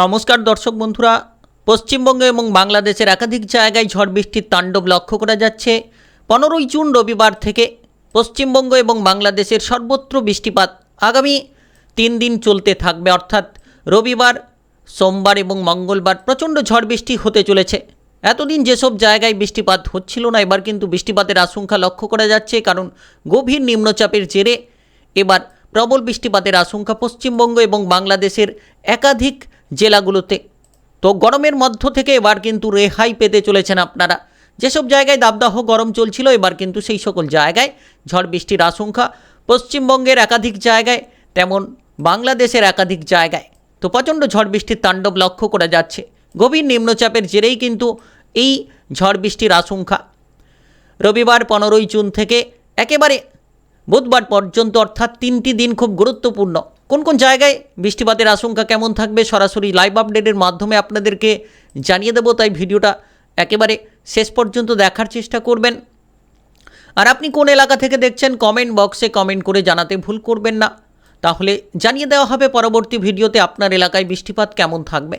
নমস্কার দর্শক বন্ধুরা। পশ্চিমবঙ্গ এবং বাংলাদেশের একাধিক জায়গায় ঝড় বৃষ্টির তাণ্ডব লক্ষ্য করা যাচ্ছে। পনেরোই জুন রবিবার থেকে পশ্চিমবঙ্গ এবং বাংলাদেশের সর্বত্র বৃষ্টিপাত আগামী তিন দিন চলতে থাকবে। অর্থাৎ রবিবার, সোমবার এবং মঙ্গলবার প্রচণ্ড ঝড় বৃষ্টি হতে চলেছে। এতদিন যেসব জায়গায় বৃষ্টিপাত হচ্ছিল না, এবার কিন্তু বৃষ্টিপাতের আশঙ্কা লক্ষ্য করা যাচ্ছে। কারণ গভীর নিম্নচাপের জেরে এবার প্রবল বৃষ্টিপাতের আশঙ্কা পশ্চিমবঙ্গ এবং বাংলাদেশের একাধিক জেলাগুলোতে। তো গরমের মধ্য থেকে এবার কিন্তু রেহাই পেতে চলেছেন আপনারা। যেসব জায়গায় দাবদাহ গরম চলছিল, এবার কিন্তু সেই সকল জায়গায় ঝড় বৃষ্টির আশঙ্কা পশ্চিমবঙ্গের একাধিক জায়গায়, তেমন বাংলাদেশের একাধিক জায়গায়। তো প্রচণ্ড ঝড় বৃষ্টির তাণ্ডব লক্ষ্য করা যাচ্ছে। গভীর নিম্নচাপের জেরেই কিন্তু এই ঝড় বৃষ্টির আশঙ্কা। রবিবার পনেরোই জুন থেকে একেবারে বুধবার পর্যন্ত অর্থাৎ তিনটি দিন খুব গুরুত্বপূর্ণ। কোন কোন জায়গায় বৃষ্টিপাতের আশঙ্কা কেমন থাকবে সরাসরি লাইভ আপডেটের মাধ্যমে আপনাদেরকে জানিয়ে দেবো, তাই ভিডিওটা একেবারে শেষ পর্যন্ত দেখার চেষ্টা করবেন। আর আপনি কোন এলাকা থেকে দেখছেন কমেন্ট বক্সে কমেন্ট করে জানাতে ভুল করবেন না। তাহলে জানিয়ে দেওয়া হবে পরবর্তী ভিডিওতে আপনার এলাকায় বৃষ্টিপাত কেমন থাকবে।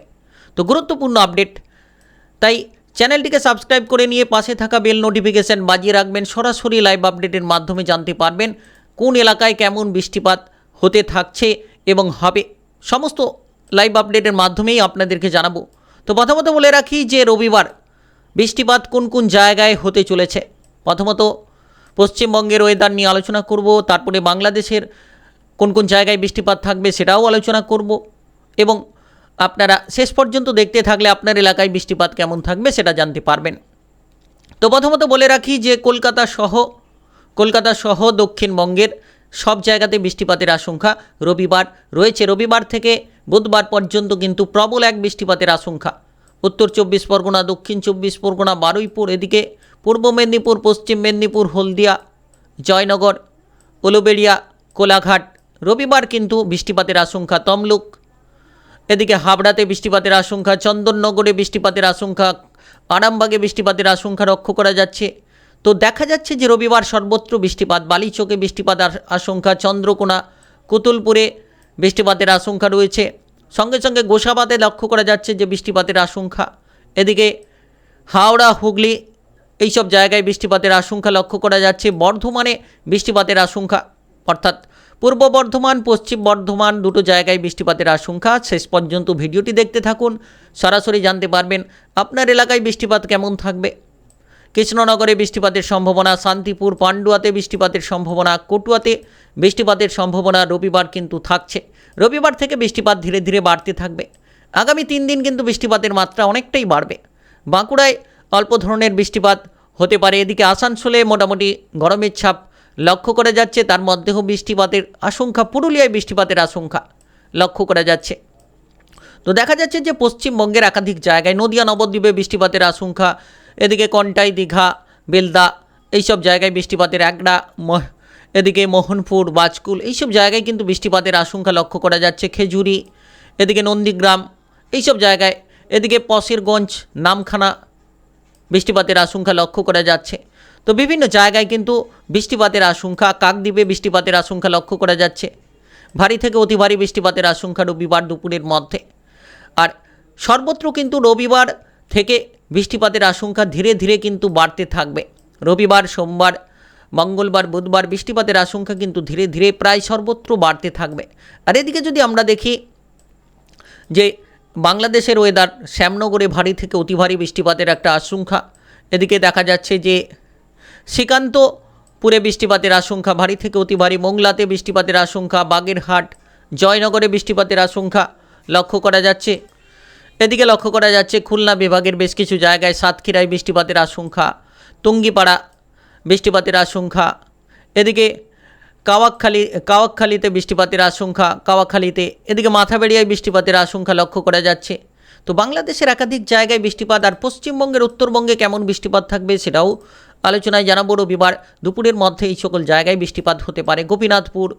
তো গুরুত্বপূর্ণ আপডেট তাই চ্যানেলটিকে সাবস্ক্রাইব করে নিয়ে পাশে থাকা বেল নোটিফিকেশান বাজিয়ে রাখবেন। সরাসরি লাইভ আপডেটের মাধ্যমে জানতে পারবেন কোন এলাকায় কেমন বৃষ্টিপাত হতে থাকছে এবং হবে। সমস্ত লাইভ আপডেটের মাধ্যমেই আপনাদেরকে জানাব। তো প্রথমত বলে রাখি যে রবিবার বৃষ্টিপাত কোন কোন জায়গায় হতে চলেছে? প্রথমত পশ্চিমবঙ্গের ওয়েদার নিয়ে আলোচনা করব, তারপরে বাংলাদেশের কোন কোন জায়গায় বৃষ্টিপাত থাকবে সেটাও আলোচনা করব এবং আপনারা শেষ পর্যন্ত দেখতে থাকলে আপনার এলাকায় বৃষ্টিপাত কেমন থাকবে সেটা জানতে পারবেন। তো প্রথমত বলে রাখি যে কলকাতা সহ কলকাতা সহ দক্ষিণবঙ্গের সব জায়গাতে বৃষ্টিপাতের আশঙ্কা। রবিবার রয়েছে, রবিবার থেকে বুধবার পর্যন্ত কিন্তু প্রবল এক বৃষ্টিপাতের আশঙ্কা। উত্তর চব্বিশ পরগনা, দক্ষিণ চব্বিশ পরগনা, বারুইপুর, এদিকে পূর্ব মেদিনীপুর, পশ্চিম মেদিনীপুর, হলদিয়া, জয়নগর, উলুবেড়িয়া, কোলাঘাট, রবিবার কিন্তু বৃষ্টিপাতের আশঙ্কা, তমলুক, এদিকে হাবড়াতে বৃষ্টিপাতের আশঙ্কা, চন্দননগরে বৃষ্টিপাতের আশঙ্কা, আরামবাগে বৃষ্টিপাতের আশঙ্কা লক্ষ্য করা যাচ্ছে। তো দেখা যাচ্ছে যে রবিবার সর্বত্র বৃষ্টিপাত বালিচকে বৃষ্টিপাত আশঙ্কা, চন্দ্রকোনা, কুতুলপুরে বৃষ্টিপাতের আশঙ্কা রয়েছে। সঙ্গে সঙ্গে গোসাবাতে লক্ষ্য করা যাচ্ছে যে বৃষ্টিপাতের আশঙ্কা। এদিকে হাওড়া, হুগলি এইসব জায়গায় বৃষ্টিপাতের আশঙ্কা লক্ষ্য করা যাচ্ছে। বর্ধমানে বৃষ্টিপাতের আশঙ্কা, অর্থাৎ পূর্ব বর্ধমান, পশ্চিম বর্ধমান দুটো জায়গায় বৃষ্টিপাতের আশঙ্কা। শেষ পর্যন্ত ভিডিওটি দেখতে থাকুন। সরাসরি জানতে পারবেন আপনার এলাকায় বৃষ্টিপাত কেমন থাকবে। কৃষ্ণনগরে বৃষ্টিপাতের সম্ভাবনা, শান্তিপুর পান্ডুয়াতে বৃষ্টিপাতের সম্ভাবনা, কটুয়াতে বৃষ্টিপাতের সম্ভাবনা রবিবার কিন্তু থাকছে। রবিবার থেকে বৃষ্টিপাত ধীরে ধীরে বাড়তে থাকবে। আগামী তিন দিন কিন্তু বৃষ্টিপাতের মাত্রা অনেকটাই বাড়বে। বাঁকুড়ায় অল্প ধরনের বৃষ্টিপাত হতে পারে। এদিকে আসানসোলে মোটামুটি গরমের ছাপ লক্ষ্য করা যাচ্ছে। তার মধ্যেও বৃষ্টিপাতের আশঙ্কা, পুরুলিয়ায় বৃষ্টিপাতের আশঙ্কা লক্ষ্য করা যাচ্ছে। তো দেখা যাচ্ছে যে পশ্চিমবঙ্গের একাধিক জায়গায় নদিয়া, নবদ্বীপে বৃষ্টিপাতের আশঙ্কা এদিকে কন্টাই, দীঘা, বেলদা, এইসব জায়গায় বৃষ্টিপাতের একড়া এদিকে মোহনপুর, বাজকুল, এইসব জায়গায় কিন্তু বৃষ্টিপাতের আশঙ্কা লক্ষ্য করা যাচ্ছে। খেজুরি, এদিকে নন্দীগ্রাম, এইসব জায়গায়, এদিকে পশেরগঞ্জ নামখানা বৃষ্টিপাতের আশঙ্কা লক্ষ্য করা যাচ্ছে। তো বিভিন্ন জায়গায় কিন্তু বৃষ্টিপাতের আশঙ্কা, কাকদ্বীপে বৃষ্টিপাতের আশঙ্কা লক্ষ্য করা যাচ্ছে। ভারী থেকে অতি ভারী বৃষ্টিপাতের আশঙ্কা রবিবার দুপুরের মধ্যে। আর সর্বত্র কিন্তু রবিবার থেকে বৃষ্টিপাতের আশঙ্কা ধীরে ধীরে কিন্তু বাড়তে থাকবে। রবিবার, সোমবার, মঙ্গলবার, বুধবার বৃষ্টিপাতের আশঙ্কা কিন্তু ধীরে ধীরে প্রায় সর্বত্র বাড়তে থাকবে। আর এদিকে যদি আমরা দেখি যে বাংলাদেশের ওয়েদার শ্যামনগরে ভারী থেকে অতি ভারী বৃষ্টিপাতের একটা আশঙ্কা। এদিকে দেখা যাচ্ছে যে শ্রীকান্তপুরে বৃষ্টিপাতের আশঙ্কা, ভারী থেকে অতি ভারী মোংলাতে বৃষ্টিপাতের আশঙ্কা, বাগেরহাট, জয়নগরে বৃষ্টিপাতের আশঙ্কা। লক্ষ্য করা যাচ্ছে এদিকে লক্ষ্য করা যাচ্ছে খুলনা বিভাগের বেশ কিছু জায়গায় সাতক্ষীরায় বৃষ্টিপাতের আশঙ্কা, তুঙ্গিপাড়া বৃষ্টিপাতের আশঙ্কা, এদিকে কাওয়াকখালী কাওয়াকখালীতে বৃষ্টিপাতের আশঙ্কা কাওয়াকখালীতে এদিকে মাথাবেড়িয়ায় বৃষ্টিপাতের আশঙ্কা লক্ষ্য করা যাচ্ছে। তো বাংলাদেশের একাধিক জায়গায় বৃষ্টিপাত আর পশ্চিমবঙ্গের উত্তরবঙ্গে কেমন বৃষ্টিপাত থাকবে সেটাও আলোচনায় জানাব রবিবার দুপুরের মধ্যে এই সকল জায়গায় বৃষ্টিপাত হতে পারে। গোপীনাথপুর,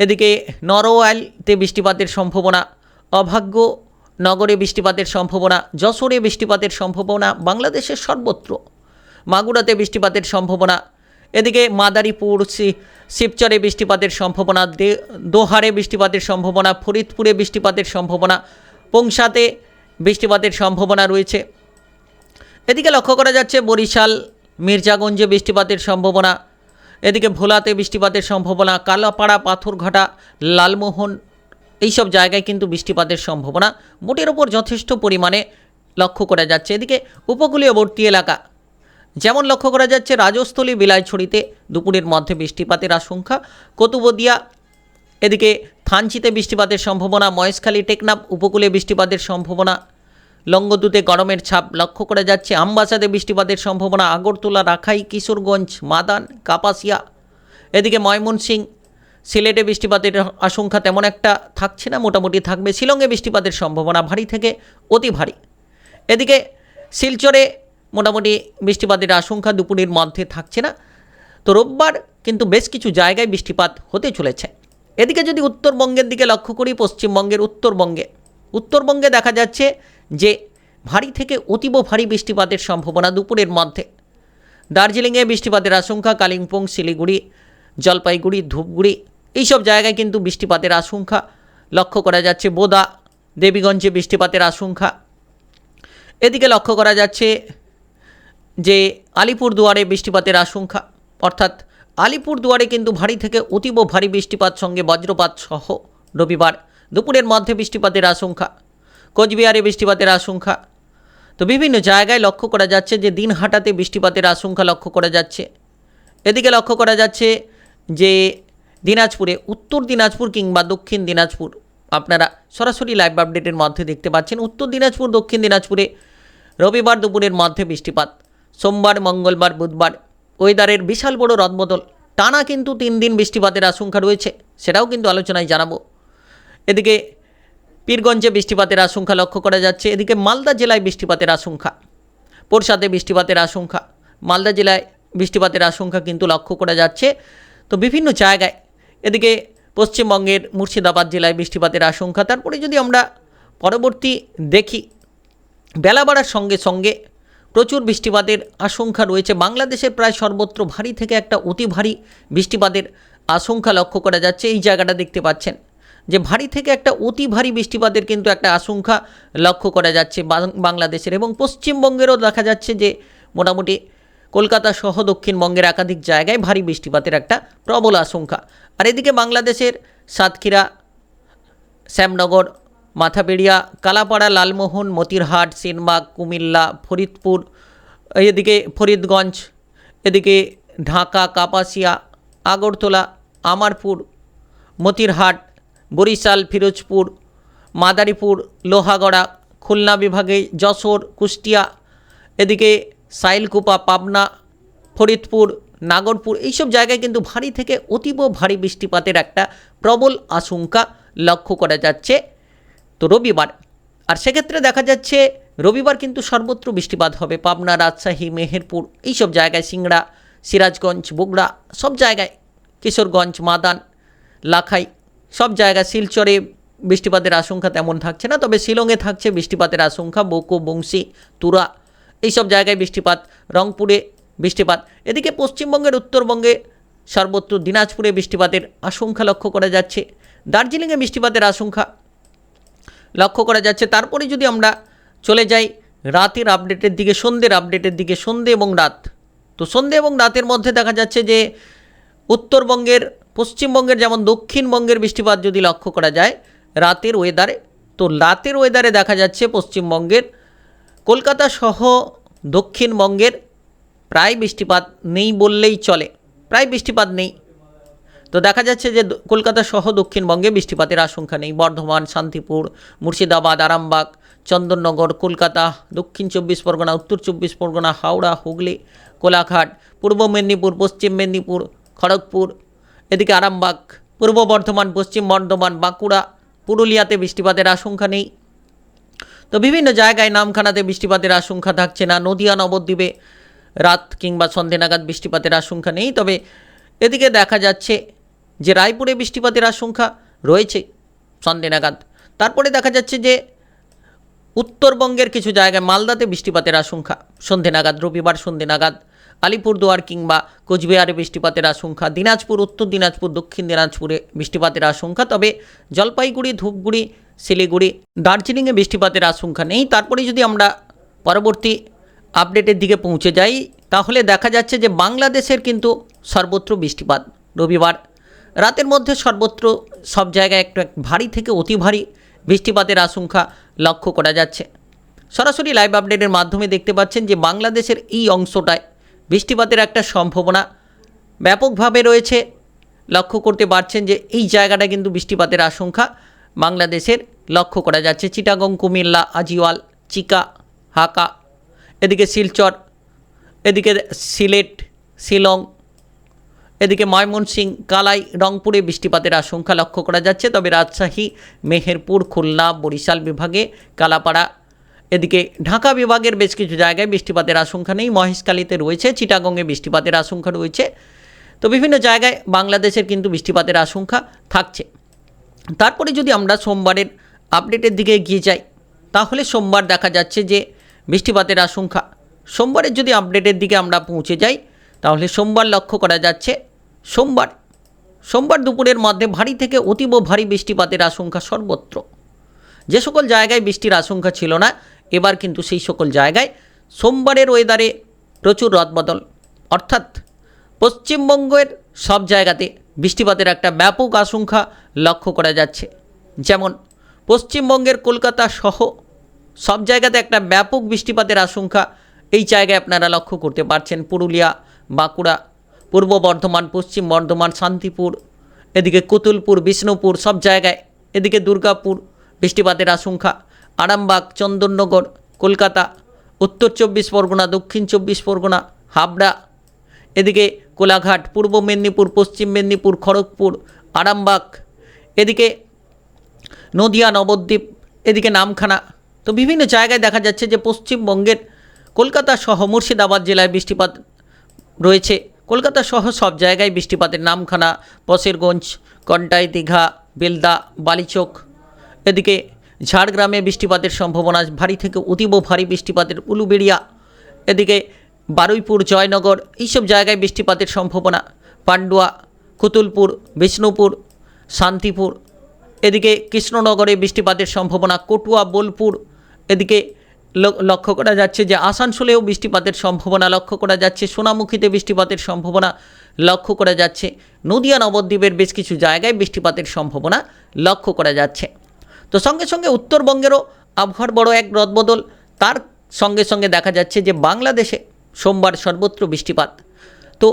এদিকে নরওয়াইলতে বৃষ্টিপাতের সম্ভাবনা, অভাগ্য নগরে বৃষ্টিপাতের সম্ভাবনা, যশোরে বৃষ্টিপাতের সম্ভাবনা বাংলাদেশের সর্বত্র। মাগুরাতে বৃষ্টিপাতের সম্ভাবনা, এদিকে মাদারীপুর শিবচরে বৃষ্টিপাতের সম্ভাবনা দোহারে বৃষ্টিপাতের সম্ভাবনা, ফরিদপুরে বৃষ্টিপাতের সম্ভাবনা, পংসাতে বৃষ্টিপাতের সম্ভাবনা রয়েছে। এদিকে লক্ষ্য করা যাচ্ছে বরিশাল, মির্জাগঞ্জে বৃষ্টিপাতের সম্ভাবনা, এদিকে ভোলাতে বৃষ্টিপাতের সম্ভাবনা, কালাপাড়া, পাথরঘাটা, লালমোহন এইসব জায়গায় কিন্তু বৃষ্টিপাতের সম্ভাবনা মোটের ওপর যথেষ্ট পরিমাণে লক্ষ্য করা যাচ্ছে। এদিকে উপকূলীয়বর্তী এলাকা যেমন লক্ষ্য করা যাচ্ছে, রাজস্থলী, বিলাইছড়িতে দুপুরের মধ্যে বৃষ্টিপাতের আশঙ্কা। কতুবদিয়া, এদিকে থানচিতে বৃষ্টিপাতের সম্ভাবনা। মহেশখালী, টেকনাফ উপকূলে বৃষ্টিপাতের সম্ভাবনা। লঙ্গদুতে গরমের ছাপ লক্ষ্য করা যাচ্ছে। আমবাসাতে বৃষ্টিপাতের সম্ভাবনা। আগরতলা রাখাই কিশোরগঞ্জ, মাদান, কাপাসিয়া। এদিকে ময়মনসিং সিলেটে বৃষ্টিপাতের আশঙ্কা তেমন একটা থাকছে না, মোটামুটি থাকবে। শিলংয়ে বৃষ্টিপাতের সম্ভাবনা ভারী থেকে অতি ভারী। এদিকে শিলচরে মোটামুটি বৃষ্টিপাতের আশঙ্কা দুপুরের মধ্যে থাকছে না। তো রোববার কিন্তু বেশ কিছু জায়গায় বৃষ্টিপাত হতে চলেছে। এদিকে যদি উত্তরবঙ্গের দিকে লক্ষ্য করি, পশ্চিমবঙ্গের উত্তরবঙ্গে উত্তরবঙ্গে দেখা যাচ্ছে যে ভারী থেকে অতীব ভারী বৃষ্টিপাতের সম্ভাবনা দুপুরের মধ্যে। দার্জিলিংয়ে বৃষ্টিপাতের আশঙ্কা, কালিম্পং, শিলিগুড়ি, জলপাইগুড়ি, ধূপগুড়ি এইসব জায়গায় কিন্তু বৃষ্টিপাতের আশঙ্কা। লক্ষ্য করা যাচ্ছে বোদা, দেবীগঞ্জে বৃষ্টিপাতের আশঙ্কা। এদিকে লক্ষ্য করা যাচ্ছে যে আলিপুরদুয়ারে বৃষ্টিপাতের আশঙ্কা। অর্থাৎ আলিপুরদুয়ারে কিন্তু ভারী থেকে অতীব ভারী বৃষ্টিপাত সঙ্গে বজ্রপাত সহ রবিবার দুপুরের মধ্যে বৃষ্টিপাতের আশঙ্কা। কোচবিহারে বৃষ্টিপাতের আশঙ্কা। তো বিভিন্ন জায়গায় লক্ষ্য করা যাচ্ছে যে দিন দিনহাটাতে বৃষ্টিপাতের আশঙ্কা লক্ষ্য করা যাচ্ছে। এদিকে লক্ষ্য করা যাচ্ছে যে দিনাজপুরে, উত্তর দিনাজপুর কিংবা দক্ষিণ দিনাজপুর। আপনারা সরাসরি লাইভ আপডেটের মধ্যে দেখতে পাচ্ছেন, উত্তর দিনাজপুর, দক্ষিণ দিনাজপুরে রবিবার দুপুরের মধ্যে বৃষ্টিপাত। সোমবার, মঙ্গলবার, বুধবার ওয়েদারের বিশাল বড় রদবদল। টানা কিন্তু তিন দিন বৃষ্টিপাতের আশঙ্কা রয়েছে, সেটাও কিন্তু আলোচনায় জানাব। এদিকে পীরগঞ্জে বৃষ্টিপাতের আশঙ্কা লক্ষ্য করা যাচ্ছে, এদিকে মালদা জেলায় বৃষ্টিপাতের আশঙ্কা। পোরসাতে বৃষ্টিপাতের আশঙ্কা, মালদা জেলায় বৃষ্টিপাতের আশঙ্কা কিন্তু লক্ষ্য করা যাচ্ছে। তো বিভিন্ন জায়গায় এদিকে পশ্চিমবঙ্গের মুর্শিদাবাদ জেলায় বৃষ্টিপাতের আশঙ্কা। তারপরে যদি আমরা পরবর্তী দেখি, বেলা বাড়ার সঙ্গে সঙ্গে প্রচুর বৃষ্টিপাতের আশঙ্কা রয়েছে। বাংলাদেশের প্রায় সর্বত্র ভারী থেকে একটা অতি ভারী বৃষ্টিপাতের আশঙ্কা লক্ষ্য করা যাচ্ছে। এই জায়গাটা দেখতে পাচ্ছেন যে ভারী থেকে একটা অতি ভারী বৃষ্টিপাতের কিন্তু একটা আশঙ্কা লক্ষ্য করা যাচ্ছে বাংলাদেশের। এবং পশ্চিমবঙ্গেরও দেখা যাচ্ছে যে মোটামুটি কলকাতা সহ দক্ষিণবঙ্গের একাধিক জায়গায় ভারী বৃষ্টিপাতের একটা প্রবল আশঙ্কা। আর এদিকে বাংলাদেশের সাতক্ষীরা, শ্যামনগর, মাথাবেড়িয়া, কালাপাড়া, লালমোহন, মতিরহাট, সিনবাগ, কুমিল্লা, ফরিদপুর, এদিকে ফরিদগঞ্জ, এদিকে ঢাকা, কাপাসিয়া, আগরতলা, আমারপুর, মতিরহাট, বরিশাল, ফিরোজপুর, মাদারীপুর, লোহাগড়া, খুলনা বিভাগে যশোর, কুষ্টিয়া, এদিকে সাইলকুপা, পাবনা, ফরিদপুর, নাগরপুর এইসব জায়গায় কিন্তু ভারী থেকে অতীব ভারী বৃষ্টিপাতের একটা প্রবল আশঙ্কা লক্ষ্য করা যাচ্ছে। তো রবিবার, আর সেক্ষেত্রে দেখা যাচ্ছে রবিবার কিন্তু সর্বত্র বৃষ্টিপাত হবে। পাবনা, রাজশাহী, মেহেরপুর এইসব জায়গায় সিংড়া, সিরাজগঞ্জ, বগুড়া সব জায়গায়, কিশোরগঞ্জ, মাদান, লাখাই সব জায়গায় শিলচরে বৃষ্টিপাতের আশঙ্কা তেমন থাকছে না, তবে শিলংয়ে থাকছে বৃষ্টিপাতের আশঙ্কা। বোকো বংশী, তুরা এইসব জায়গায় বৃষ্টিপাত, রংপুরে বৃষ্টিপাত, এদিকে পশ্চিমবঙ্গের উত্তরবঙ্গে সর্বত্র দিনাজপুরে বৃষ্টিপাতের আশঙ্কা লক্ষ্য করা যাচ্ছে। দার্জিলিংয়ে বৃষ্টিপাতের আশঙ্কা লক্ষ্য করা যাচ্ছে। তারপরে যদি আমরা চলে যাই রাতের আপডেটের দিকে, সন্ধ্যের আপডেটের দিকে, সন্ধ্যে এবং রাত। তো সন্ধ্যে এবং রাতের মধ্যে দেখা যাচ্ছে যে উত্তরবঙ্গের, পশ্চিমবঙ্গের যেমন দক্ষিণবঙ্গের বৃষ্টিপাত যদি লক্ষ্য করা যায়, রাতের ওয়েদারে তো রাতের ওয়েদারে দেখা যাচ্ছে পশ্চিমবঙ্গের কলকাতা সহ দক্ষিণবঙ্গের প্রায় বৃষ্টিপাত নেই বললেই চলে। প্রায় বৃষ্টিপাত নেই। তো দেখা যাচ্ছে যে কলকাতা সহ দক্ষিণবঙ্গে বৃষ্টিপাতের আশঙ্কা নেই। বর্ধমান, শান্তিপুর, মুর্শিদাবাদ, আরামবাগ, চন্দননগর, কলকাতা, দক্ষিণ চব্বিশ পরগনা, উত্তর চব্বিশ পরগনা, হাওড়া, হুগলি, কোলাঘাট, পূর্ব মেদিনীপুর, পশ্চিম মেদিনীপুর, খড়গপুর, এদিকে আরামবাগ, পূর্ব বর্ধমান, পশ্চিম বর্ধমান, বাঁকুড়া, পুরুলিয়াতে বৃষ্টিপাতের আশঙ্কা নেই। তো বিভিন্ন জায়গায় নামখানাতে বৃষ্টিপাতের আশঙ্কা থাকছে না। নদিয়া, নবদ্বীপে রাত কিংবা সন্ধে নাগাদ বৃষ্টিপাতের আশঙ্কা নেই। তবে এদিকে দেখা যাচ্ছে যে রায়পুরে বৃষ্টিপাতের আশঙ্কা রয়েছে সন্ধে নাগাদ। তারপরে দেখা যাচ্ছে যে উত্তরবঙ্গের কিছু জায়গায় মালদাতে বৃষ্টিপাতের আশঙ্কা। সন্ধে নাগাদ রবিবার সন্ধে নাগাদ আলিপুরদুয়ার কিংবা কোচবিহারে বৃষ্টিপাতের আশঙ্কা। দিনাজপুর, উত্তর দিনাজপুর, দক্ষিণ দিনাজপুরে বৃষ্টিপাতের আশঙ্কা। তবে জলপাইগুড়ি, ধূপগুড়ি শিলিগুড়ি, দার্জিলিংয়ে বৃষ্টিপাতের আশঙ্কা নেই। তারপরে যদি আমরা পরবর্তী আপডেটের দিকে পৌঁছে যাই, তাহলে দেখা যাচ্ছে যে বাংলাদেশের কিন্তু সর্বত্র বৃষ্টিপাত। রবিবার রাতের মধ্যে সর্বত্র সব জায়গায় একটা ভারী থেকে অতি ভারী বৃষ্টিপাতের আশঙ্কা লক্ষ্য করা যাচ্ছে। সরাসরি লাইভ আপডেটের মাধ্যমে দেখতে পাচ্ছেন যে বাংলাদেশের এই অংশটায় বৃষ্টিপাতের একটা সম্ভাবনা ব্যাপকভাবে রয়েছে। লক্ষ্য করতে পারছেন যে এই জায়গাটা কিন্তু বৃষ্টিপাতের আশঙ্কা। বাংলাদেশের লক্ষ্য করা যাচ্ছে। চিটাগং, কুমিল্লা, আজিওয়াল, চিকা হাকা এদিকে শিলচর, এদিকে সিলেট, শিলং, এদিকে ময়মনসিং, কালাই, রংপুরে বৃষ্টিপাতের আশঙ্কা লক্ষ্য করা যাচ্ছে। তবে রাজশাহী, মেহেরপুর, খুলনা, বরিশাল বিভাগে কালাপাড়া, এদিকে ঢাকা বিভাগের বেশ কিছু জায়গায় বৃষ্টিপাতের আশঙ্কা নেই। মহেশখালীতে রয়েছে, চিটাগংয়ে বৃষ্টিপাতের আশঙ্কা রয়েছে। তো বিভিন্ন জায়গায় বাংলাদেশের কিন্তু বৃষ্টিপাতের আশঙ্কা থাকছে। তারপরে যদি আমরা সোমবারের আপডেটের দিকে এগিয়ে যাই, তাহলে সোমবার দেখা যাচ্ছে যে বৃষ্টিপাতের আশঙ্কা। সোমবারের যদি আপডেটের দিকে আমরা পৌঁছে যাই, তাহলে সোমবার লক্ষ্য করা যাচ্ছে সোমবার। সোমবার দুপুরের মধ্যে ভারী থেকে অতীব ভারী বৃষ্টিপাতের আশঙ্কা সর্বত্র। যে সকল জায়গায় বৃষ্টির আশঙ্কা ছিল না, এবার কিন্তু সেই সকল জায়গায় সোমবারের ওয়েদারে প্রচুর রদবদল। অর্থাৎ পশ্চিমবঙ্গের সব জায়গাতে বৃষ্টিপাতের একটা ব্যাপক আশঙ্কা লক্ষ্য করা যাচ্ছে। যেমন, পশ্চিমবঙ্গের কলকাতা সহ সব জায়গাতে একটা ব্যাপক বৃষ্টিপাতের আশঙ্কা এই জায়গায় আপনারা লক্ষ্য করতে পারছেন। পুরুলিয়া, বাঁকুড়া, পূর্ব বর্ধমান, পশ্চিম বর্ধমান, শান্তিপুর, এদিকে কুতুলপুর, বিষ্ণুপুর সব জায়গায়, এদিকে দুর্গাপুর বৃষ্টিপাতের আশঙ্কা। আরামবাগ, চন্দননগর, কলকাতা, উত্তর চব্বিশ পরগনা, দক্ষিণ চব্বিশ পরগনা, হাবড়া এদিকে কোলাঘাট, পূর্ব মেদিনীপুর, পশ্চিম মেদিনীপুর, খড়গপুর, আরামবাগ, এদিকে নদিয়া, নবদ্বীপ, এদিকে নামখানা। তো বিভিন্ন জায়গায় দেখা যাচ্ছে যে পশ্চিমবঙ্গের কলকাতা সহ মুর্শিদাবাদ জেলায় বৃষ্টিপাত রয়েছে। কলকাতা সহ সব জায়গায় বৃষ্টিপাতের নামখানা পশেরগঞ্জ কন্টাই, দীঘা, বেলদা, বালিচক। এদিকে ঝাড়গ্রামে বৃষ্টিপাতের সম্ভাবনা, ভারী থেকে অতীব ভারী বৃষ্টিপাতের উলুবেড়িয়া। এদিকে বারুইপুর, জয়নগর, এইসব জায়গায় বৃষ্টিপাতের সম্ভাবনা। পান্ডুয়া, কুতুলপুর, বিষ্ণুপুর, শান্তিপুর। এদিকে কৃষ্ণনগরে বৃষ্টিপাতের সম্ভাবনা, কটুয়া, বোলপুর। এদিকে লক্ষ্য করা যাচ্ছে যে আসানসোলেও বৃষ্টিপাতের সম্ভাবনা, লক্ষ্য করা যাচ্ছে। সোনামুখীতে বৃষ্টিপাতের সম্ভাবনা, লক্ষ্য করা যাচ্ছে। নদিয়া, নবদ্বীপের বেশ কিছু জায়গায় বৃষ্টিপাতের সম্ভাবনা, লক্ষ্য করা যাচ্ছে। তো সঙ্গে সঙ্গে উত্তরবঙ্গেরও আবহাওয়ার বড় এক রদবদল। তার সঙ্গে সঙ্গে দেখা যাচ্ছে যে বাংলাদেশে সোমবার সর্বত্র বৃষ্টিপাত। তো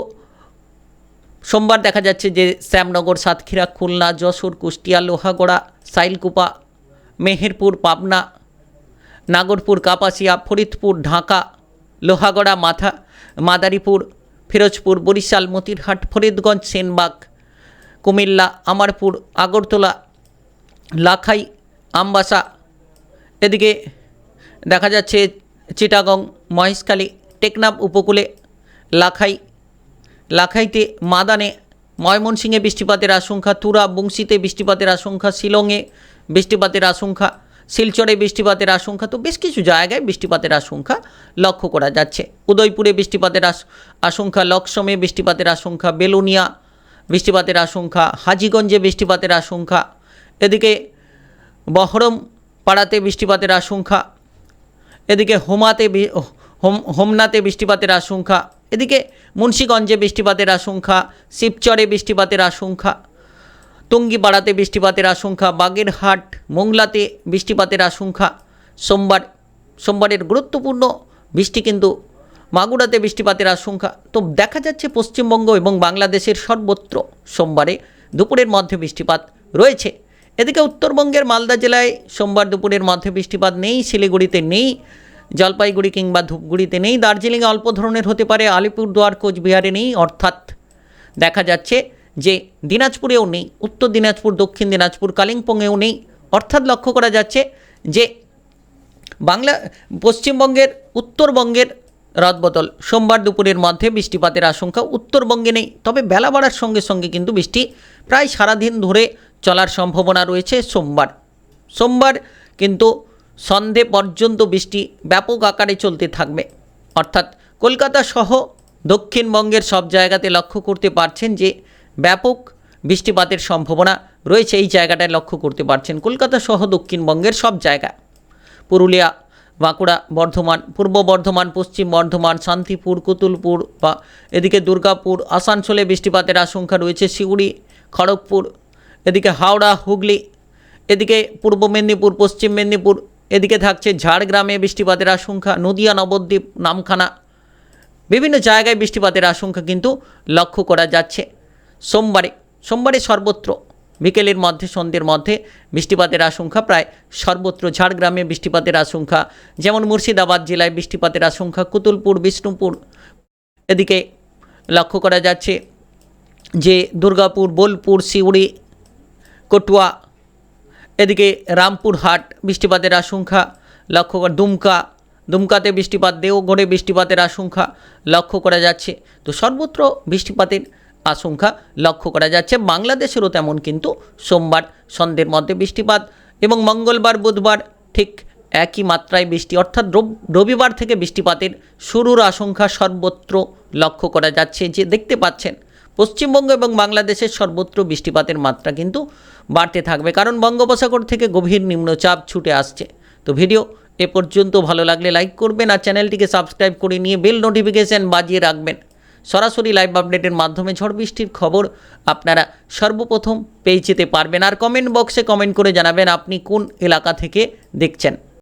সোমবার দেখা যাচ্ছে যে শ্যামনগর, সাতক্ষীরা, খুলনা, যশোর, কুষ্টিয়া, লোহাগড়া, সাইলকুপা, মেহেরপুর, পাবনা, নাগরপুর, কাপাসিয়া, ফরিদপুর, ঢাকা, লোহাগড়া, মাথা, মাদারীপুর, ফিরোজপুর, বরিশাল, মতিরহাট, ফরিদগঞ্জ, সেনবাগ, কুমিল্লা, আমারপুর, আগরতলা, লাখাই, আমবাসা। এদিকে দেখা যাচ্ছে চিটাগং, মহেশখালী টেকনাফ উপকূলে লাখাই, লাখাইতে মাদানে ময়মনসিংহে বৃষ্টিপাতের আশঙ্কা, তুরা বংশীতে বৃষ্টিপাতের আশঙ্কা, শিলংয়ে বৃষ্টিপাতের আশঙ্কা, শিলচরে বৃষ্টিপাতের আশঙ্কা, তো বেশ কিছু জায়গায় বৃষ্টিপাতের আশঙ্কা লক্ষ্য করা যাচ্ছে। উদয়পুরে বৃষ্টিপাতের আশ- আশঙ্কা, লক্সমে বৃষ্টিপাতের আশঙ্কা, বেলুনিয়া বৃষ্টিপাতের আশঙ্কা, হাজিগঞ্জে বৃষ্টিপাতের আশঙ্কা, এদিকে বহরম পাড়াতে বৃষ্টিপাতের আশঙ্কা, এদিকে হোমাতে হোম হোমনাতে বৃষ্টিপাতের আশঙ্কা, এদিকে মুন্সীগঞ্জে বৃষ্টিপাতের আশঙ্কা, শিবচরে বৃষ্টিপাতের আশঙ্কা, টুঙ্গিপাড়াতে বৃষ্টিপাতের আশঙ্কা, বাগেরহাট, মোংলাতে বৃষ্টিপাতের আশঙ্কা। সোমবার, সোমবারের গুরুত্বপূর্ণ বৃষ্টি কিন্তু মাগুরাতে বৃষ্টিপাতের আশঙ্কা। তো দেখা যাচ্ছে পশ্চিমবঙ্গ এবং বাংলাদেশের সর্বত্র সোমবারে দুপুরের মধ্যে বৃষ্টিপাত রয়েছে। এদিকে উত্তরবঙ্গের মালদা জেলায় সোমবার দুপুরের মধ্যে বৃষ্টিপাত নেই, শিলিগুড়িতে নেই জলপাইগুড়ি কিংবা ধূপগুড়িতে নেই। দার্জিলিংয়ে অল্প ধরনের হতে পারে, আলিপুরদুয়ার, কোচবিহারে নেই, অর্থাৎ দেখা যাচ্ছে যে দিনাজপুরেও নেই, উত্তর দিনাজপুর, দক্ষিণ দিনাজপুর, কালিম্পংয়েও নেই। অর্থাৎ লক্ষ্য করা যাচ্ছে যে বাংলা, পশ্চিমবঙ্গের, উত্তরবঙ্গের রদবদল। সোমবার দুপুরের মধ্যে বৃষ্টিপাতের আশঙ্কা উত্তরবঙ্গে নেই, তবে বেলা বাড়ার সঙ্গে সঙ্গে কিন্তু বৃষ্টি প্রায় সারাদিন ধরে চলার সম্ভাবনা রয়েছে সোমবার। সোমবার কিন্তু সন্ধে পর্যন্ত বৃষ্টি ব্যাপক আকারে চলতে থাকবে। অর্থাৎ কলকাতা সহ দক্ষিণবঙ্গের সব জায়গাতে লক্ষ্য করতে পারছেন যে, ব্যাপক বৃষ্টিপাতের সম্ভাবনা রয়েছে এই জায়গাটায় লক্ষ্য করতে পারছেন কলকাতা সহ দক্ষিণবঙ্গের সব জায়গা। পুরুলিয়া, বাঁকুড়া, বর্ধমান, পূর্ব বর্ধমান, পশ্চিম বর্ধমান, শান্তিপুর, কুতুলপুর বা এদিকে দুর্গাপুর, আসানসোলে বৃষ্টিপাতের আশঙ্কা রয়েছে সিউড়ি খড়গপুর, এদিকে হাওড়া, হুগলি, এদিকে পূর্ব মেদিনীপুর, পশ্চিম মেদিনীপুর এদিকে থাকছে ঝাড়গ্রামে বৃষ্টিপাতের আশঙ্কা, নদিয়া, নবদ্বীপ, নামখানা। বিভিন্ন জায়গায় বৃষ্টিপাতের আশঙ্কা কিন্তু লক্ষ্য করা যাচ্ছে। সোমবারে সোমবারে সর্বত্র, বিকেলের মধ্যে, সন্ধ্যের মধ্যে বৃষ্টিপাতের আশঙ্কা, প্রায় সর্বত্র ঝাড়গ্রামে বৃষ্টিপাতের আশঙ্কা। যেমন মুর্শিদাবাদ জেলায় বৃষ্টিপাতের আশঙ্কা, কুতুলপুর, বিষ্ণুপুর। এদিকে লক্ষ্য করা যাচ্ছে যে দুর্গাপুর, বোলপুর সিউড়ি কটুয়া এদিকে রামপুরহাট বৃষ্টিপাতের আশঙ্কা লক্ষ্য দুমকা, দুমকাতে বৃষ্টিপাত, দেওঘরে বৃষ্টিপাতের আশঙ্কা লক্ষ্য করা যাচ্ছে। তো সর্বত্র বৃষ্টিপাতের আশঙ্কা লক্ষ্য করা যাচ্ছে। বাংলাদেশেরও তেমন কিন্তু সোমবার সন্ধ্যের মধ্যে বৃষ্টিপাত এবং মঙ্গলবার, বুধবার ঠিক একই মাত্রায় বৃষ্টি। অর্থাৎ রবিবার থেকে বৃষ্টিপাতের শুরুর আশঙ্কা সর্বত্র লক্ষ্য করা যাচ্ছে। যে দেখতে পাচ্ছেন পশ্চিমবঙ্গ এবং বাংলাদেশের সর্বত্র বৃষ্টিপাতের মাত্রা কিন্তু বাড়তে থাকবে, কারণ বঙ্গোপসাগর থেকে গভীর নিম্নচাপ ছুটে আসছে। তো ভিডিও এ পর্যন্ত ভালো লাগলে লাইক করবেন আর চ্যানেলটিকে সাবস্ক্রাইব করে নিয়ে বেল নোটিফিকেশান বাজিয়ে রাখবেন। সরাসরি লাইভ আপডেটের মাধ্যমে ঝড় বৃষ্টির খবর আপনারা সর্বপ্রথম পেয়ে যেতে পারবেন। আর কমেন্ট বক্সে কমেন্ট করে জানাবেন আপনি কোন এলাকা থেকে দেখছেন।